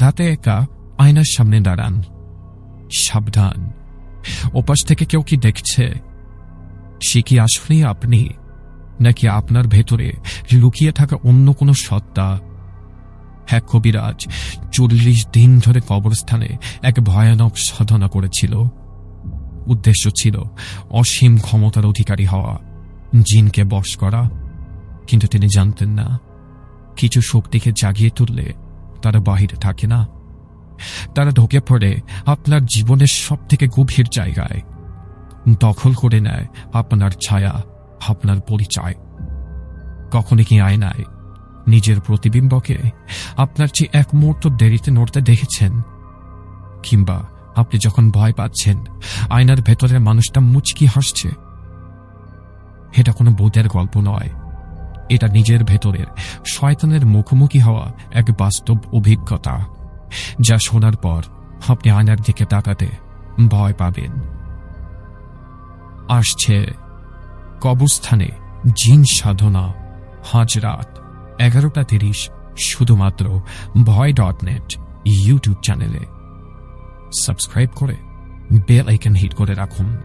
রাতে একা আয়নার সামনে দাঁড়ান। সাবধান। ওপাশ থেকে কেউ কি দেখছে? সে কি আসলেই আপনি, নাকি আপনার ভেতরে লুকিয়ে থাকা অন্য কোনো সত্তা? হ্যাঁ কবিরাজ, চল্লিশ দিন ধরে কবরস্থানে এক ভয়ানক সাধনা করেছিল। উদ্দেশ্য ছিল অসীম ক্ষমতার অধিকারী হওয়া, জিনকে বশ করা। কিন্তু তিনি জানতেন না। কিছু শক্তিকে জাগিয়ে তুললে তারা বাহিরে থাকে না। তারা ঢোকে পড়ে আপনার জীবনের সব থেকে গভীর জায়গায়। দখল করে নেয় আপনার ছায়া, আপনার পরিচয়। কখনো কি আয়নায় নিজের প্রতিবিম্বকে আপনার চেয়ে এক মুহূর্ত দেরিতে নড়তে দেখেছেন? কিংবা আপনি যখন ভয় পাচ্ছেন, আয়নার ভেতরের মানুষটা মুচকি হাসছে। এটা কোনো বোধের গল্প নয়। এটা নিজের ভেতরের শয়তানের মুখোমুখি হওয়া এক বাস্তব অভিজ্ঞতা, যা শোনার পর আপনি আয়নার দিকে তাকাতে ভয় পাবেন। আসছে কবরস্থানে জিন সাধনা হাজরাত এগারোটা তিরিশ, শুধুমাত্র ভয় ডট নেট ইউটিউব চ্যানেলে। সাবস্ক্রাইব করে বেল আইকন হিট করে রাখুন।